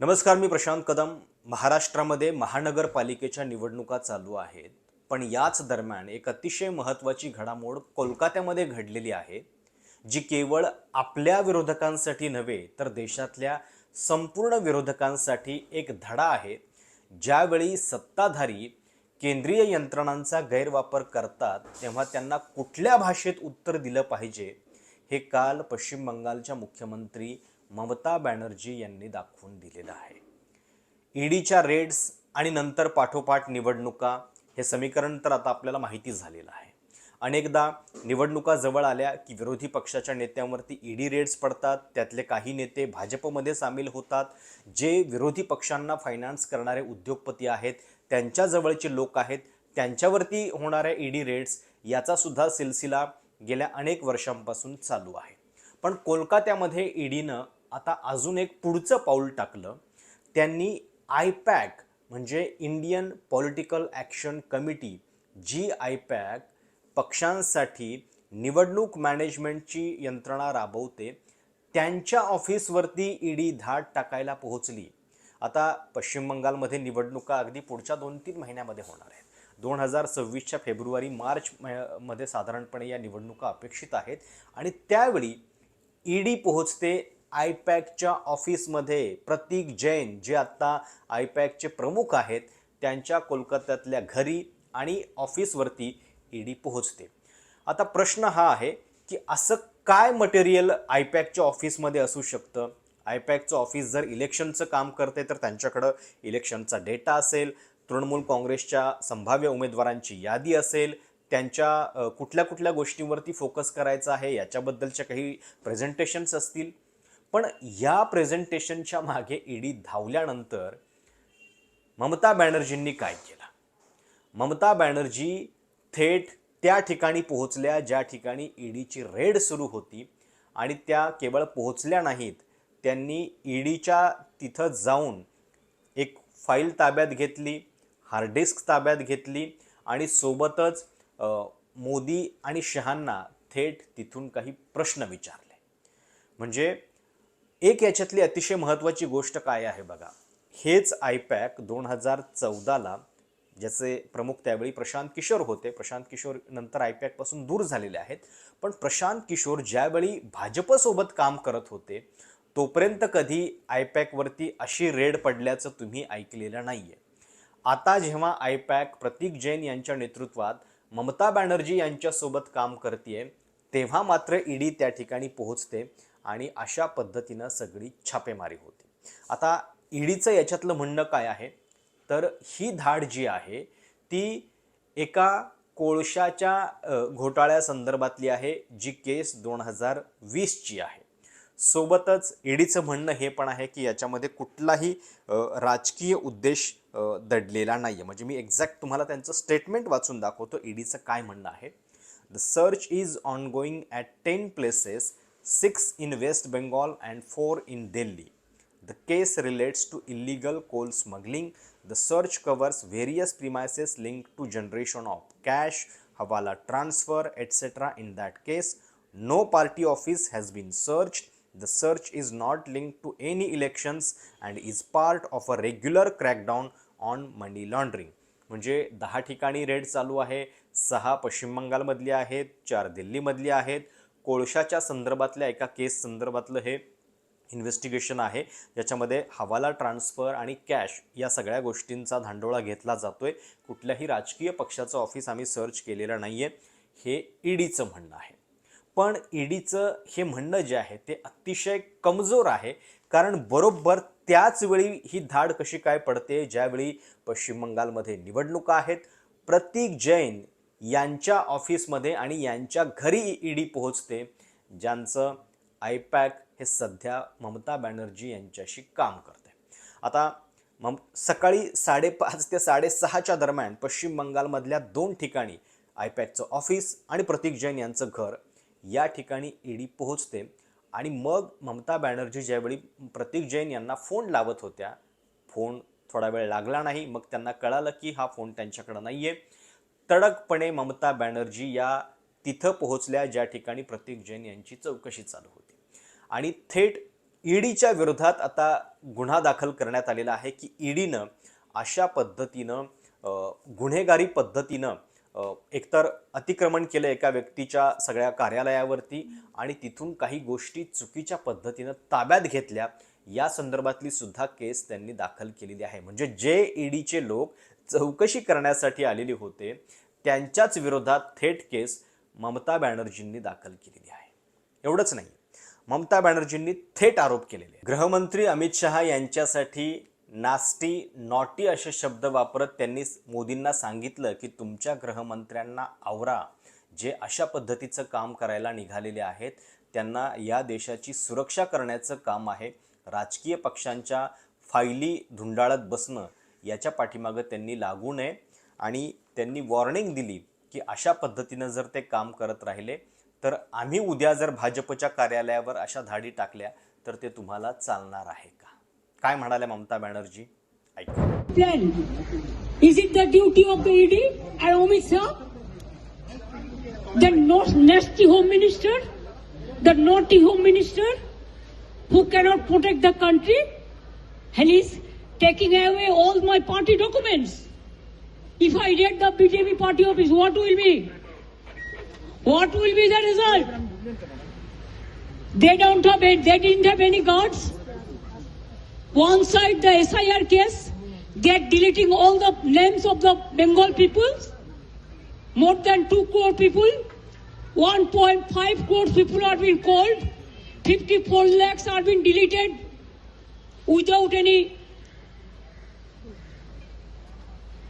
नमस्कार मी प्रशांत कदम. महाराष्ट्रामध्ये महानगरपालिकेच्या निवडणुका चालू आहेत. पण याच दरम्यान एक अतिशय महत्त्वाची घडामोड कोलकात्यामध्ये घडलेली आहे जी केवळ आपल्या विरोधकांसाठी नव्हे तर देशातल्या संपूर्ण विरोधकांसाठी एक धडा आहे. ज्यावेळी सत्ताधारी केंद्रीय यंत्रणांचा गैरवापर करतात तेव्हा त्यांना कुठल्या भाषेत उत्तर दिलं पाहिजे हे काल पश्चिम बंगालच्या मुख्यमंत्री ममता बॅनर्जी यांनी दाखवून दिलेलं आहे. ईडीच्या रेड्स आणि नंतर पाठोपाठ निवडणुका हे समीकरण तर आता आपल्याला माहिती झालेलं आहे. अनेकदा निवडणुका जवळ आल्या की विरोधी पक्षाच्या नेत्यांवरती ईडी रेड्स पडतात त्यातले काही नेते भाजपमध्ये सामील होतात. जे विरोधी पक्षांना फायनान्स करणारे उद्योगपती आहेत त्यांच्याजवळचे लोक आहेत त्यांच्यावरती होणाऱ्या ईडी रेड्स याचासुद्धा सिलसिला गेल्या अनेक वर्षांपासून चालू आहे. पण कोलकात्यामध्ये ईडीनं आता अजून एक पुढचं पाऊल टाकलं. त्यांनी आयपॅक म्हणजे इंडियन पॉलिटिकल ॲक्शन कमिटी जी आयपॅक पक्षांसाठी निवडणूक मॅनेजमेंटची यंत्रणा राबवते त्यांच्या ऑफिसवरती ईडी धाड टाकायला पोहोचली. आता पश्चिम बंगालमध्ये निवडणुका अगदी पुढच्या दोन तीन महिन्यामध्ये होणार आहेत. दोन हजार सव्वीसच्या फेब्रुवारी मार्च म- मध्ये साधारणपणे या निवडणुका अपेक्षित आहेत आणि त्यावेळी ईडी पोहोचते आयपॅकच्या ऑफिसमध्ये प्रतीक जैन जे आत्ता आयपॅकचे प्रमुख आहेत त्यांच्या कोलकात्यातल्या घरी आणि ऑफिसवरती ईडी पोहोचते. आता प्रश्न हा आहे की असं काय मटेरियल आयपॅकच्या ऑफिसमध्ये असू शकतं? आयपॅकचं ऑफिस जर इलेक्शनचं काम करते तर त्यांच्याकडं इलेक्शनचा डेटा असेल तृणमूल काँग्रेसच्या संभाव्य उमेदवारांची यादी असेल त्यांच्या कुठल्या कुठल्या गोष्टींवरती फोकस करायचा आहे याच्याबद्दलच्या काही प्रेझेंटेशन्स असतील. पण या प्रेझेंटेशनच्या मागे ईडी धावल्यानंतर ममता बॅनर्जींनी काय केलं? ममता बॅनर्जी थेट त्या ठिकाणी पोहोचल्या ज्या ठिकाणी ईडीची रेड सुरू होती आणि त्या केवळ पोहोचल्या नाहीत त्यांनी ईडीच्या तिथं जाऊन एक फाईल ताब्यात घेतली हार्ड डिस्क ताब्यात घेतली आणि सोबतच मोदी आणि शहांना थेट तिथून काही प्रश्न विचारले. म्हणजे एक याच्यातली अतिशय महत्त्वाची गोष्ट काय आहे बघा? हेच आयपॅक दोन हजार चौदाला ज्याचे प्रमुख त्यावेळी प्रशांत किशोर होते. प्रशांत किशोर नंतर आयपॅकपासून दूर झालेले आहेत. पण प्रशांत किशोर ज्यावेळी भाजपसोबत काम करत होते तोपर्यंत कधी आयपॅकवरती अशी रेड पडल्याचं तुम्ही ऐकलेलं नाही आहे आता जेव्हा आयपॅक प्रतीक जैन यांच्या नेतृत्वात ममता बॅनर्जी यांच्यासोबत काम करते तेव्हा मात्र ईडी त्या ठिकाणी पोहोचते. आणि अशा पद्धतीनं सगळी छापेमारी होते. आता ईडीचं याच्यातलं म्हणणं काय आहे? तर ही धाड जी आहे ती एका कोळशाच्या घोटाळ्यासंदर्भातली आहे जी केस दोन हजार वीसची आहे. सोबतच ईडीचं म्हणणं हे पण आहे की याच्यामध्ये कुठलाही राजकीय उद्देश दडलेला नाही आहे म्हणजे मी एक्झॅक्ट तुम्हाला त्यांचं स्टेटमेंट वाचून दाखवतो ईडीचं काय म्हणणं आहे. The search is on going at ten places six in West Bengal and four in Delhi. The case relates to illegal coal smuggling. The search covers various premises linked to generation of cash, hawala transfer, etc. In that case, no party office has been searched. The search is not linked to any elections and is part of a regular crackdown on money laundering. म्हणजे दहा ठिकाणी red चालू आहे सहा पश्चिम बंगालमधली आहेत चार दिल्लीमधली आहेत कोळशाच्या संदर्भातल्या एका केस संदर्भातलं हे इन्व्हेस्टिगेशन आहे. ज्याच्यामध्ये हवाला ट्रान्सफर आणि कॅश या सगळ्या गोष्टींचा धांडोळा घेतला जातो आहे कुठल्याही राजकीय पक्षाचं ऑफिस आम्ही सर्च केलेलं नाही आहे हे ईडीचं म्हणणं आहे. पण ईडीचं हे म्हणणं जे आहे ते अतिशय कमजोर आहे. कारण बरोबर त्याचवेळी ही धाड कशी काय पडते ज्यावेळी पश्चिम बंगालमध्ये निवडणुका आहेत प्रतीक जैन यांच्या ऑफिसमध्ये आणि यांच्या घरी ईडी पोहोचते ज्यांचं आयपॅक हे सध्या ममता बॅनर्जी यांच्याशी काम करते आता मम सकाळी साडेपाच ते साडेसहाच्या दरम्यान पश्चिम बंगालमधल्या दोन ठिकाणी आयपॅकचं ऑफिस आणि प्रतीक जैन यांचं घर या ठिकाणी ईडी पोहोचते आणि मग ममता बॅनर्जी ज्यावेळी प्रतीक जैन यांना फोन लावत होत्या फोन थोडा वेळ लागला नाही मग त्यांना कळालं की हा फोन त्यांच्याकडं नाही आहे तडकपणे ममता बॅनर्जी या तिथं पोहोचल्या ज्या ठिकाणी प्रतीक जैन यांची चौकशी चालू होती. आणि थेट ईडीच्या विरोधात आता गुन्हा दाखल करण्यात आलेला आहे की ईडीनं अशा पद्धतीनं गुन्हेगारी पद्धतीनं एकतर अतिक्रमण केलं एका व्यक्तीच्या सगळ्या कार्यालयावरती आणि तिथून काही गोष्टी चुकीच्या पद्धतीनं ताब्यात घेतल्या या संदर्भातली सुद्धा केस त्यांनी दाखल केलेली आहे. म्हणजे जे ईडीचे लोक चौकशी करण्यासाठी आलेले होते त्यांच्याच विरोधात थेट केस ममता बॅनर्जींनी दाखल केलेली आहे. एवढंच नाही ममता बॅनर्जींनी थेट आरोप केलेले गृहमंत्री अमित शहा यांच्यासाठी नास्टी नॉटी असे शब्द वापरत त्यांनी मोदींना सांगितलं की तुमच्या गृहमंत्र्यांना आवरा. जे अशा पद्धतीचं काम करायला निघालेले आहेत त्यांना या देशाची सुरक्षा करण्याचं काम आहे. राजकीय पक्षांच्या फायली धुंडाळत बसणं याच्या पाठीमागं त्यांनी लागू नये. आणि त्यांनी वॉर्निंग दिली की अशा पद्धतीनं जर ते काम करत राहिले तर आम्ही उद्या जर भाजपच्या कार्यालयावर अशा धाडी टाकल्या तर ते तुम्हाला चालणार आहे का? काय म्हणाले Mamata Banerjee? Is it the duty of the I the Shah next home minister the not home minister who cannot protect the country and is taking away all my party documents If I raid the BJP party office, what will be? What will be the result? They don't have, a- they didn't have any guards. One side the SIR case, they are deleting all the names of the Bengal people, More than 2 crore people. 1.5 crore people are being called. 54 lakhs are being deleted without any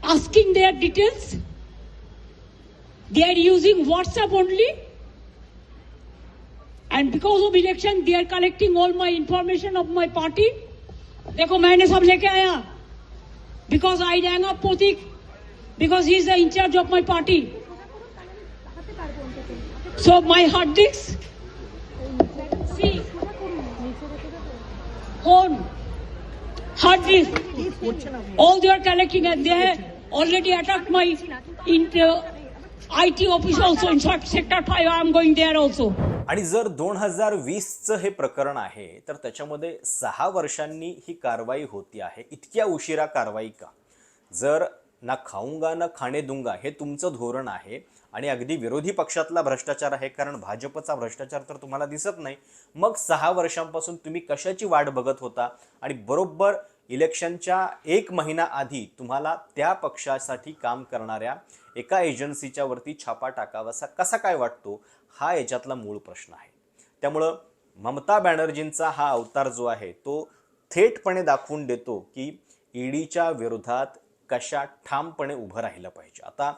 asking their details. They are using WhatsApp only. And because of election, they are collecting all my information of my party. देखो मैंने सब लेके आया because I rang up पोतिक because he is the in charge of my party so my hard disk see phone hard disk all they are collecting and they have already attacked my in uh, IT office also. In fact, sector 5, I am going there also. आणि जर दोन हजार वीसचं हे प्रकरण आहे तर त्याच्यामध्ये सहा वर्षांनी ही कारवाई होती आहे इतक्या उशिरा कारवाई का जर ना खाऊंगा ना खाणे दुंगा हे तुमचं धोरण आहे आणि अगदी विरोधी पक्षातला भ्रष्टाचार आहे कारण भाजपचा भ्रष्टाचार तर तुम्हाला दिसत नाही मग सहा वर्षांपासून तुम्ही कशाची वाट बघत होता आणि बरोबर इलेक्शनच्या एक महिना आधी तुम्हाला त्या पक्षासाठी काम करणाऱ्या एका एजन्सीच्या वरती छापा टाकावासा कसा काय वाटतो हा याच्यातला मूळ प्रश्न आहे. त्यामुळं ममता बॅनर्जींचा हा अवतार जो आहे तो थेटपणे दाखवून देतो की ईडीच्या विरोधात कशा ठामपणे उभं राहिलं पाहिजे. आता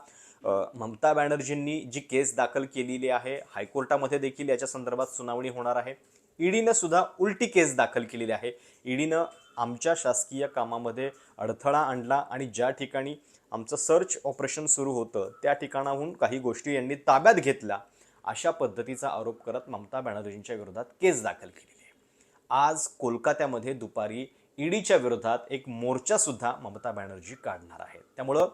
ममता बॅनर्जींनी जी केस दाखल केलेली आहे हायकोर्टामध्ये देखील याच्या संदर्भात सुनावणी होणार आहे. ईडीनं सुद्धा उलटी केस दाखल केलेली आहे. ईडीनं आमच्या शासकीय कामामध्ये अडथळा आणला आणि ज्या ठिकाणी आमचं सर्च ऑपरेशन सुरू होतं त्या ठिकाणाहून काही गोष्टी यांनी ताब्यात घेतल्या अशा पद्धतीचा आरोप करत ममता बॅनर्जींच्या विरोधात केस दाखल केलेली आहे. आज कोलकात्यामध्ये दुपारी ईडीच्या विरोधात एक मोर्चासुद्धा ममता बॅनर्जी काढणार आहेत त्यामुळं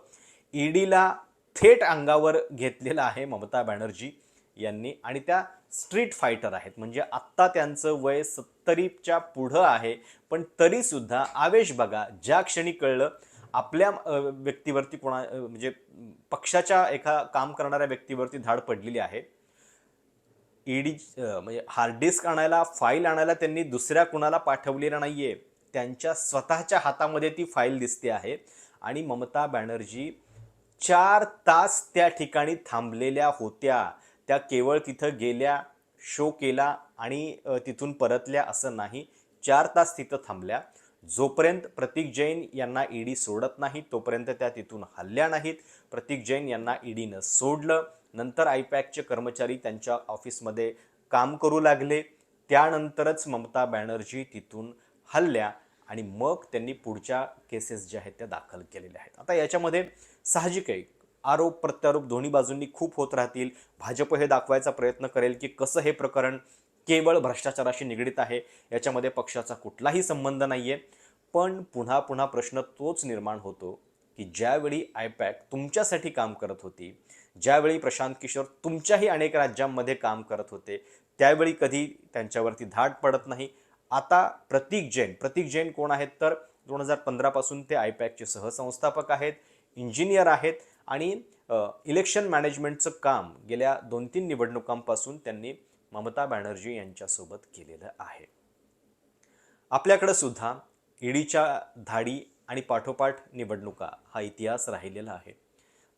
ईडीला थेट अंगावर घेतलेला आहे ममता बॅनर्जी. यांनी आणि त्या स्ट्रीट फायटर आहेत. म्हणजे आत्ता त्यांचं वय सत्तरीच्या पुढं आहे पण तरीसुद्धा आवेश बघा ज्या क्षणी कळलं आपल्या व्यक्तीवरती कोणा म्हणजे पक्षाच्या एका काम करणाऱ्या व्यक्तीवरती धाड पडलेली आहे. ईडी म्हणजे हार्ड डिस्क आणायला फाईल आणायला त्यांनी दुसऱ्या कुणाला पाठवलेलं आहे त्यांच्या स्वतःच्या हातामध्ये ती फाईल दिसते आहे आणि ममता बॅनर्जी चार तास त्या ठिकाणी थांबलेल्या होत्या. त्या केवळ तिथं गेल्या शो केला आणि तिथून परतल्या असं नाही. चार तास तिथं थांबल्या. जोपर्यंत प्रतीक जैन यांना ईडी सोडत नाही तोपर्यंत त्या तिथून हल्ल्या नाहीत. प्रतीक जैन यांना ईडीनं सोडलं. नंतर आयपॅकचे कर्मचारी त्यांच्या ऑफिसमध्ये काम करू लागले. त्यानंतरच ममता बॅनर्जी तिथून हल्ल्या आणि मग त्यांनी पुढच्या केसेस ज्या आहेत त्या दाखल केलेल्या आहेत. आता याच्यामध्ये साहजिक आहे. आरोप प्रत्यारोप दोन्ही बाजूंनी खूप होत राहतील. भाजप हे दाखवायचा प्रयत्न करेल की कसं हे प्रकरण केवळ भ्रष्टाचाराशी निगडीत आहे याच्यामध्ये पक्षाचा कुठलाही संबंध नाही आहे पण पुन्हा पुन्हा प्रश्न तोच निर्माण होतो की ज्यावेळी आयपॅक तुमच्यासाठी काम करत होती ज्यावेळी प्रशांत किशोर तुमच्याही अनेक राज्यांमध्ये काम करत होते त्यावेळी कधी त्यांच्यावरती धाड पडत नाही. आता प्रतीक जैन प्रतीक जैन कोण आहेत तर दोन हजार पंधरापासून ते आयपॅकचे सहसंस्थापक आहेत इंजिनियर आहेत आणि इलेक्शन मॅनेजमेंटचं काम गेल्या दोन तीन निवडणुकांपासून त्यांनी ममता बॅनर्जी यांच्यासोबत केलेलं आहे. आपल्याकडं सुद्धा ईडीच्या धाडी आणि पाठोपाठ निवडणुका हा इतिहास राहिलेला आहे.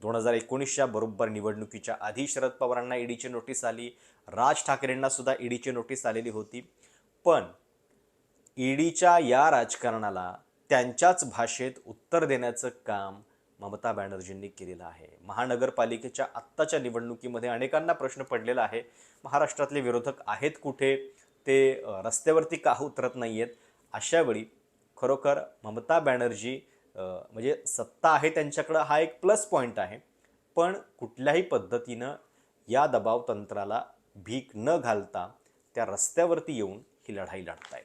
दोन हजार एकोणीसच्या बरोबर निवडणुकीच्या आधी शरद पवारांना ईडीची नोटीस आली राज ठाकरेंना सुद्धा ईडीची नोटीस आलेली होती. पण ईडीच्या या राजकारणाला त्यांच्याच भाषेत उत्तर देण्याचं काम ममता बॅनर्जींनी केलेलं आहे. महानगरपालिकेच्या आत्ताच्या निवडणुकीमध्ये अनेकांना प्रश्न पडलेला आहे. महाराष्ट्रातले विरोधक आहेत कुठे? ते रस्त्यावरती का उतरत नाही आहेत अशावेळी खरोखर ममता बॅनर्जी म्हणजे सत्ता आहे त्यांच्याकडं हा एक प्लस पॉईंट आहे. पण कुठल्याही पद्धतीनं या दबाव तंत्राला भीक न घालता त्या रस्त्यावरती येऊन ही लढाई लढतायत.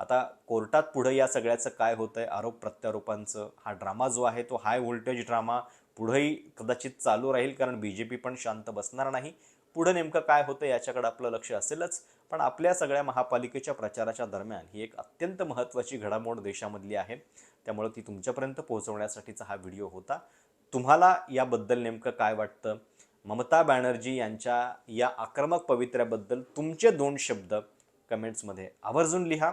आता कोर्टात पुढं या सगळ्याचं काय होतं आहे आरोप प्रत्यारोपांचं हा ड्रामा जो आहे तो हाय व्होल्टेज ड्रामा पुढंही कदाचित चालू राहील कारण बी जे पी पण शांत बसणार नाही. पुढं नेमकं काय होतं याच्याकडे आपलं लक्ष असेलच. पण आपल्या सगळ्या महापालिकेच्या प्रचाराच्या दरम्यान ही एक अत्यंत महत्त्वाची घडामोड देशामधली आहे. त्यामुळं ती तुमच्यापर्यंत पोहोचवण्यासाठीचा हा व्हिडिओ होता. तुम्हाला याबद्दल नेमकं काय वाटतं? ममता बॅनर्जी यांच्या या आक्रमक पवित्र्याबद्दल तुमचे दोन शब्द कमेंट्समध्ये आवर्जून लिहा.